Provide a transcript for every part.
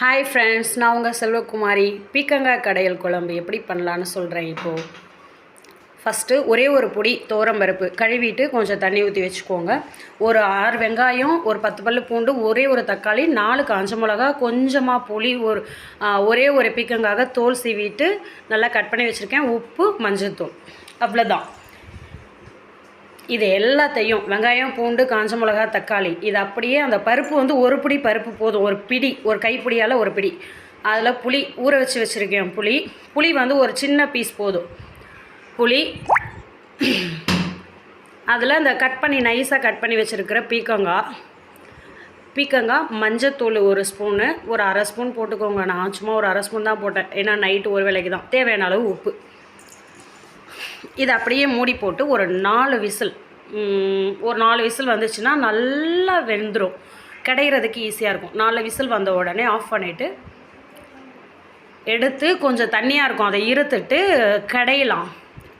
Hi friends நான் உங்கள் செல்வகுமாரி. பீக்கங்காய் கடையல் குழம்பு எப்படி பண்ணலான்னு சொல்கிறேன் இப்போது ஃபஸ்ட்டு ஒரே ஒரு பொடி பருப்பு. கழுவிட்டு கொஞ்சம் தண்ணி ஊற்றி வச்சுக்கோங்க. ஒரு ஆறு வெங்காயம் ஒரு பத்து பல்லு பூண்டு ஒரே ஒரு தக்காளி நாலு காஞ்ச மிளகா கொஞ்சமாக புளி ஒரு ஒரே ஒரு பீக்கங்காக தோல் சீவிட்டு நல்லா கட் பண்ணி வச்சுருக்கேன். உப்பு மஞ்சள்தூள் அவ்வளோதான் இது எல்லாத்தையும் வெங்காயம் பூண்டு காஞ்ச மிளகா தக்காளி இது அப்படியே அந்த பருப்பு வந்து ஒரு பிடி பருப்பு போதும். ஒரு பிடி ஒரு கைப்பிடியால் ஒரு பிடி. அதில் புளி ஊற வச்சு வச்சுருக்கேன் புளி. புளி வந்து ஒரு சின்ன பீஸ் போதும். புளி. அதில் இந்த கட் பண்ணி நைஸாக கட் பண்ணி வச்சுருக்கிற பீக்கங்காய். பீக்கங்காய் மஞ்சத்தூள் ஒரு ஸ்பூனு ஒரு அரை ஸ்பூன் போட்டுக்கோங்க. நான் சும்மா ஒரு அரை ஸ்பூன் தான் போட்டேன். ஏன்னா நைட்டு ஒரு வேலைக்கு தான் தேவையான அளவு உப்பு. இதை அப்படியே மூடி போட்டு ஒரு நாலு விசில் ஒரு நாலு விசில் வந்துச்சுன்னா நல்லா வெந்துடும் கிடைக்கிறதுக்கு ஈஸியாக இருக்கும். நாலு விசில் வந்த உடனே ஆஃப் பண்ணிவிட்டு எடுத்து கொஞ்சம் தண்ணியாக இருக்கும். அதை இருத்துட்டு கடையலாம்.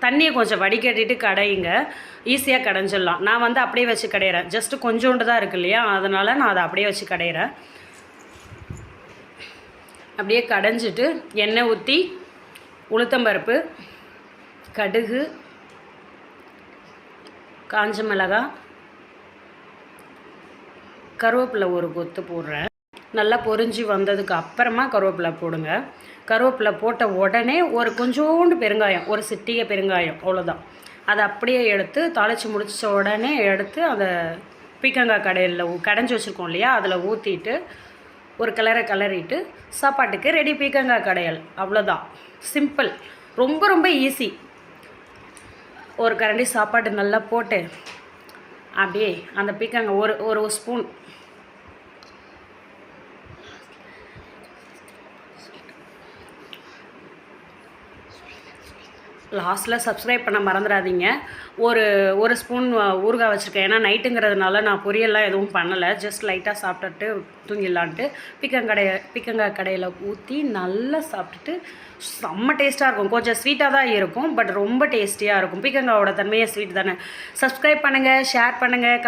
தண்ணியை கொஞ்சம் வடிகட்டிட்டு கடையுங்க. ஈஸியாக கடைஞ்சிடலாம். நான் வந்து அப்படியே வச்சு கடையிறேன். ஜஸ்ட்டு கொஞ்சோண்டு தான் இருக்கு இல்லையா? அதனால் நான் அதை அப்படியே வச்சு கடையிறேன். அப்படியே கடைஞ்சிட்டு எண்ணெய் ஊற்றி உளுத்தம்பருப்பு கடுகு காஞ்ச மிளகாய் கருவேப்பிலை ஒரு கொத்து போடுறேன். நல்லா பொரிஞ்சு வந்ததுக்கு அப்புறமா கருவேப்பிலை போடுங்க. கருவேப்பிலை போட்ட உடனே ஒரு கொஞ்சோண்டு பெருங்காயம் ஒரு சிட்டிகை பெருங்காயம் அவ்வளோதான் அதை அப்படியே எடுத்து தாளித்து முடிச்ச உடனே எடுத்து அந்த பீக்கங்காய் கடையில் கடைஞ்சி வச்சுருக்கோம் இல்லையா? அதில் ஊற்றிட்டு ஒரு கிளரை கிளறிட்டு சாப்பாட்டுக்கு ரெடி பீக்கங்காய் கடையல். அவ்வளோதான் சிம்பிள் ரொம்ப ரொம்ப ஈஸி ஒரு கரண்டி சாப்பாடு நல்லா போட்டு அப்படியே அந்த பீக்காங்க ஒரு ஒரு ஸ்பூன் லாஸ்ட்டில் சப்ஸ்கிரைப் பண்ண மறந்துடாதீங்க. ஒரு ஒரு ஸ்பூன் ஊறுகாய் வச்சுருக்கேன். ஏன்னா நைட்டுங்கிறதுனால நான் பொரியல்லாம் எதுவும் பண்ணலை. ஜஸ்ட் லைட்டாக சாப்பிட்டுட்டு தூங்கிடலான்ட்டு பீக்கங்கடைய பிக்கங்காய் கடையில் ஊற்றி நல்லா சாப்பிட்டுட்டு செம்ம டேஸ்ட்டாக இருக்கும். கொஞ்சம் ஸ்வீட்டாக தான் இருக்கும் பட் ரொம்ப டேஸ்டியாக இருக்கும். பிக்கங்காவோட தன்மையே ஸ்வீட் தானே. சப்ஸ்கிரைப் பண்ணுங்கள் ஷேர் பண்ணுங்கள்